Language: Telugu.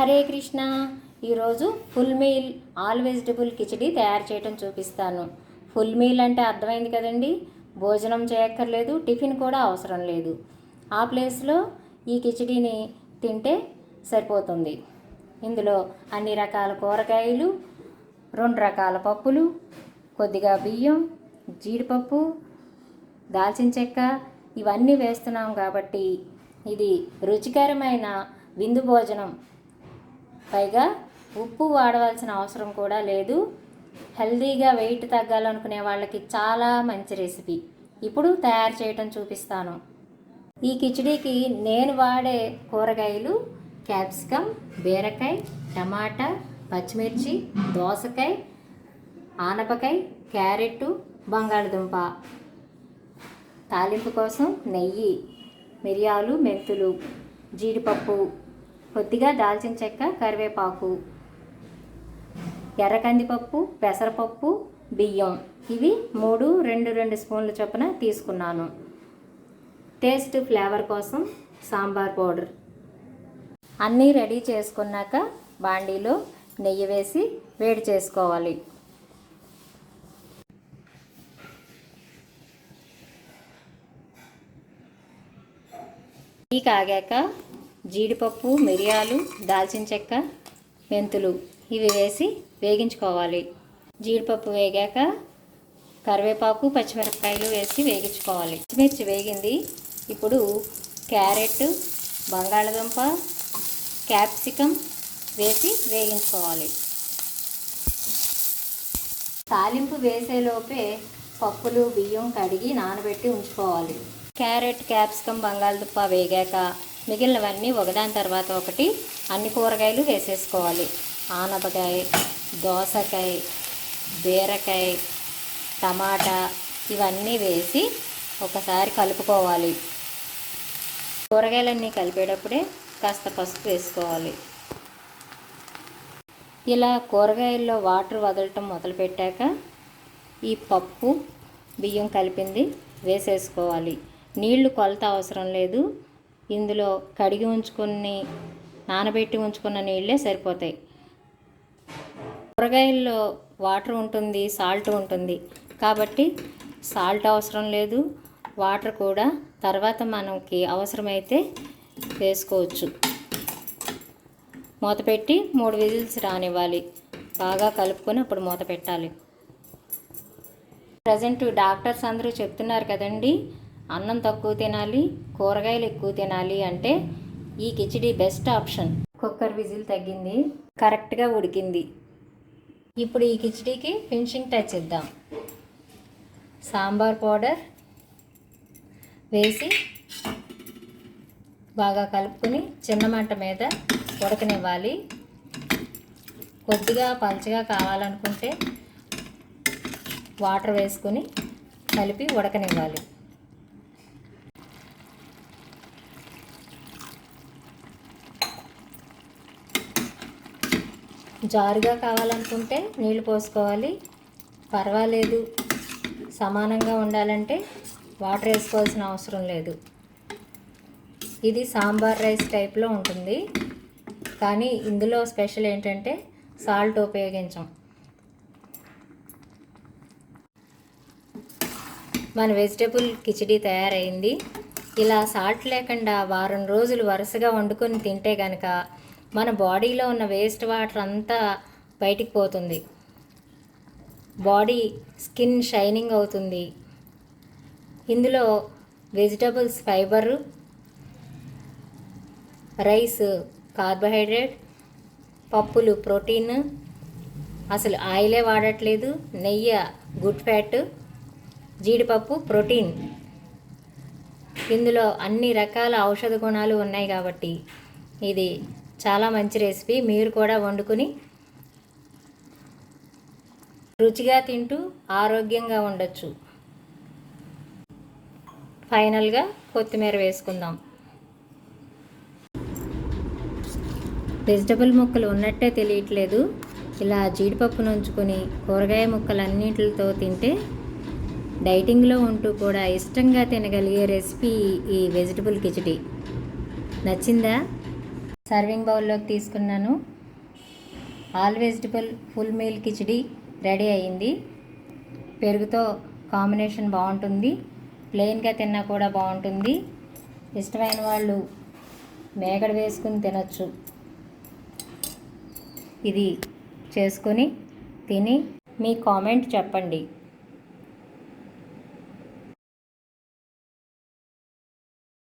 హరే కృష్ణ. ఈరోజు full meal all vegetable khichdi తయారు చేయడం చూపిస్తాను. ఫుల్ మీల్ అంటే అర్థమైంది కదండి? భోజనం చేయక్కర్లేదు టిఫిన్ కూడా అవసరం లేదు. ఆ ప్లేస్లో ఈ కిచడీని తింటే సరిపోతుంది. ఇందులో అన్ని రకాల కూరగాయలు రెండు రకాల పప్పులు కొద్దిగా బియ్యం జీడిపప్పు దాల్చిన చెక్క ఇవన్నీ వేస్తున్నాం కాబట్టి ఇది రుచికరమైన విందు భోజనం. పైగా ఉప్పు వాడవలసిన అవసరం కూడా లేదు. హెల్దీగా వెయిట్ తగ్గాలనుకునే వాళ్ళకి చాలా మంచి రెసిపీ. ఇప్పుడు తయారు చేయటం చూపిస్తాను. ఈ కిచడీకి నేను వాడే కూరగాయలు క్యాప్సికమ్ బీరకాయ టమాటా పచ్చిమిర్చి దోసకాయ ఆనపకాయ క్యారెట్ బంగాళదుంప. తాలింపు కోసం నెయ్యి మిరియాలు మెంతులు జీడిపప్పు కొద్దిగా దాల్చిన చెక్క కరివేపాకు ఎర్రకందిపప్పు పెసరపప్పు బియ్యం. ఇవి మూడు రెండు రెండు స్పూన్ల చొప్పున తీసుకున్నాను. టేస్ట్ ఫ్లేవర్ కోసం సాంబార్ పౌడర్. అన్నీ రెడీ చేసుకున్నాక బాండీలో నెయ్యి వేసి వేడి చేసుకోవాలి. ఈ కాగాక జీడిపప్పు మిరియాలు దాల్చిన చెక్క మెంతులు ఇవి వేసి వేగించుకోవాలి. జీడిపప్పు వేగాక కరివేపాకు పచ్చిమిరపకాయలు వేసి వేగించుకోవాలి. పచ్చిమిర్చి వేగింది. ఇప్పుడు క్యారెట్ బంగాళదుంప క్యాప్సికం వేసి వేగించుకోవాలి. తాలింపు వేసేలోపే పప్పులు బియ్యం కడిగి నానబెట్టి ఉంచుకోవాలి. క్యారెట్ క్యాప్సికమ్ బంగాళదుంప వేగాక మిగిలినవన్నీ ఒకదాని తర్వాత ఒకటి అన్ని కూరగాయలు వేసేసుకోవాలి. ఆనపకాయ దోసకాయ బీరకాయ టమాటా ఇవన్నీ వేసి ఒకసారి కలుపుకోవాలి. కూరగాయలన్నీ కలిపేటప్పుడే కాస్త పసుపు వేసుకోవాలి. ఇలా కూరగాయల్లో వాటర్ వదలటం మొదలుపెట్టాక ఈ పప్పు బియ్యం కలిపింది వేసేసుకోవాలి. నీళ్ళు కొలత అవసరం లేదు. ఇందులో కడిగి ఉంచుకుని నానబెట్టి ఉంచుకున్న నీళ్ళే సరిపోతాయి. కూరగాయల్లో వాటర్ ఉంటుంది సాల్ట్ ఉంటుంది. కాబట్టి సాల్ట్ అవసరం లేదు. వాటర్ కూడా తర్వాత మనకి అవసరమైతే వేసుకోవచ్చు. మూత పెట్టి మూడు విజిల్స్ రానివ్వాలి. బాగా కలుపుకొని అప్పుడు మూత పెట్టాలి. ప్రజెంట్ డాక్టర్స్ అందరూ చెప్తున్నారు కదండి అన్నం తక్కువ తినాలి కూరగాయలు ఎక్కువ తినాలి అంటే ఈ khichdi best option cooker whistle తగ్గింది. కరెక్ట్గా ఉడికింది. ఇప్పుడు ఈ కిచిడీకి ఫినిషింగ్ టచ్ ఇద్దాం. సాంబార్ పౌడర్ వేసి బాగా కలుపుకొని చిన్న మంట మీద ఉడకనివ్వాలి. కొద్దిగా పలుచగా కావాలనుకుంటే వాటర్ వేసుకొని కలిపి ఉడకనివ్వాలి. జారుగా కావాలనుకుంటే నీళ్ళు పోసుకోవాలి. పర్వాలేదు. సమానంగా ఉండాలంటే వాటర్ వేసుకోవాల్సిన అవసరం లేదు. ఇది సాంబార్ రైస్ టైప్లో ఉంటుంది. కానీ ఇందులో స్పెషల్ ఏంటంటే సాల్ట్ ఉపయోగించం. మన వెజిటబుల్ కిచిడి తయారైంది. ఇలా సాల్ట్ లేకుండా వారం రోజులు వరుసగా వండుకొని తింటే కనుక మన బాడీలో ఉన్న వేస్ట్ వాటర్ అంతా బయటికి పోతుంది. బాడీ స్కిన్ షైనింగ్ అవుతుంది. ఇందులో వెజిటబుల్స్ ఫైబరు రైస్ కార్బోహైడ్రేట్ పప్పులు ప్రోటీన్. అసలు ఆయిలే వాడట్లేదు. నెయ్యి గుడ్ ఫ్యాట్ జీడిపప్పు ప్రోటీన్. ఇందులో అన్ని రకాల ఔషధ గుణాలు ఉన్నాయి కాబట్టి ఇది చాలా మంచి రెసిపీ మీరు కూడా వండుకుని రుచిగా తింటూ ఆరోగ్యంగా ఉండొచ్చు. ఫైనల్గా కొత్తిమీర వేసుకుందాం. వెజిటబుల్ ముక్కలు ఉన్నట్టే తెలియట్లేదు. ఇలా జీడిపప్పును ఉంచుకొని కూరగాయ ముక్కలన్నింటితో తింటే డైటింగ్లో ఉంటూ కూడా ఇష్టంగా తినగలిగే రెసిపీ ఈ వెజిటబుల్ కిచడి. నచ్చిందా? సర్వింగ్ బౌల్లోకి తీసుకున్నాను. All vegetable full meal khichdi ready అయింది. పెరుగుతో కాంబినేషన్ బాగుంటుంది. ప్లెయిన్గా తిన్నా కూడా బాగుంటుంది. ఇష్టమైన వాళ్ళు మేకడ వేసుకుని తినొచ్చు. ఇది చేసుకొని తిని మీ కామెంట్ చెప్పండి.